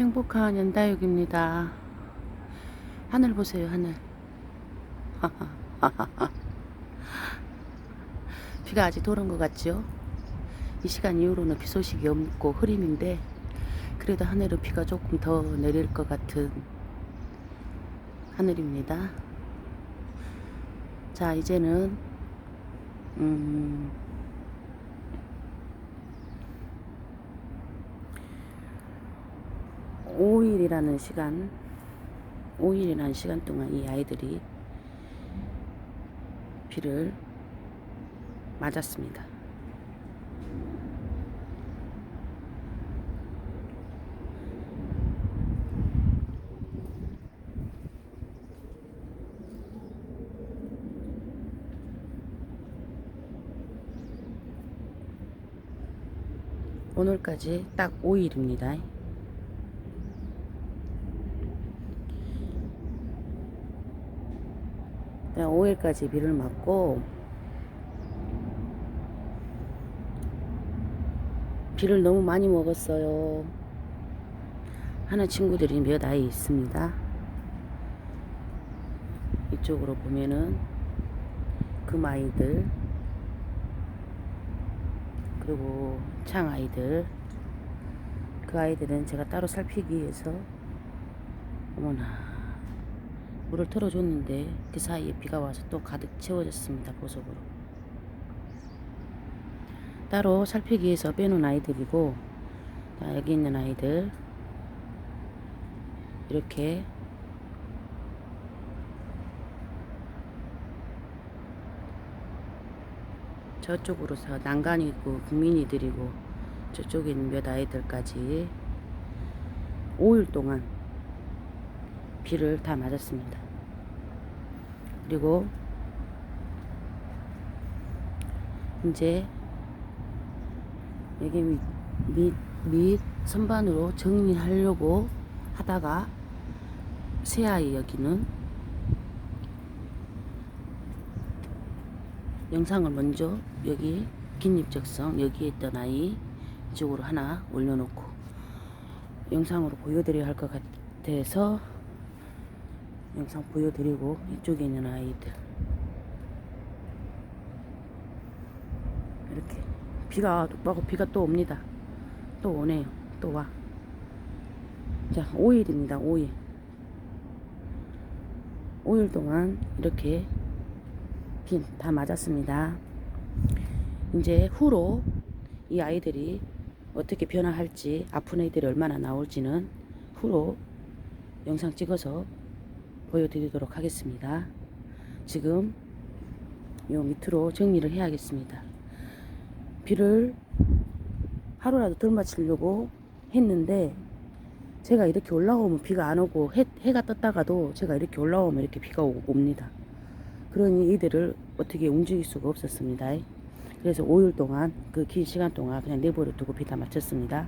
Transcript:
행복한 연다육입니다. 하늘 보세요, 하늘. 비가 아직 도는 것 같죠? 이 시간 이후로는 비 소식이 없고 흐림인데, 그래도 하늘은 비가 조금 더 내릴 것 같은 하늘입니다. 자, 이제는, 음, 오일이라는 시간, 5일이라는 시간 동안 이 아이들이 비를 맞았습니다. 오늘까지 딱 5일입니다. 5일까지 비를 맞고 비를 너무 많이 먹었어요. 하는 친구들이 몇 아이 있습니다. 이쪽으로 보면은 금 아이들 그리고 창 아이들 그 아이들은 제가 따로 살피기 위해서 어머나 물을 틀어줬는데 그 사이에 비가 와서 또 가득 채워졌습니다 보석으로. 따로 살피기 위해서 빼놓은 아이들이고 자, 여기 있는 아이들. 이렇게. 저쪽으로서 난간이고 국민이들이고 저쪽에 있는 몇 아이들까지 5일 동안 비를 다 맞았습니다. 그리고 이제 여기 밑, 밑, 밑 선반으로 정리하려고 하다가 새 아이 여기는 영상을 먼저 여기 긴입적성 여기에 있던 아이 이쪽으로 하나 올려놓고 영상으로 보여드려야 할 것 같아서 영상 보여드리고 이쪽에 있는 아이들. 이렇게 비가 와고 비가 또 옵니다. 또 오네요. 또 와 자 5일입니다. 5일. 5일 동안 이렇게 비다 맞았습니다. 이제 후로 이 아이들이 어떻게 변화할지 아픈 애들이 얼마나 나올지는 후로 영상 찍어서 보여드리도록 하겠습니다. 지금 요 밑으로 정리를 해야겠습니다. 비를 하루라도 덜 맞추려고 했는데 제가 이렇게 올라오면 비가 안 오고 해, 해가 떴다가도 제가 이렇게 올라오면 이렇게 비가 오고 옵니다. 그러니 이들을 어떻게 움직일 수가 없었습니다. 그래서 5일 동안 그 긴 시간 동안 그냥 내버려 두고 비다 맞췄습니다.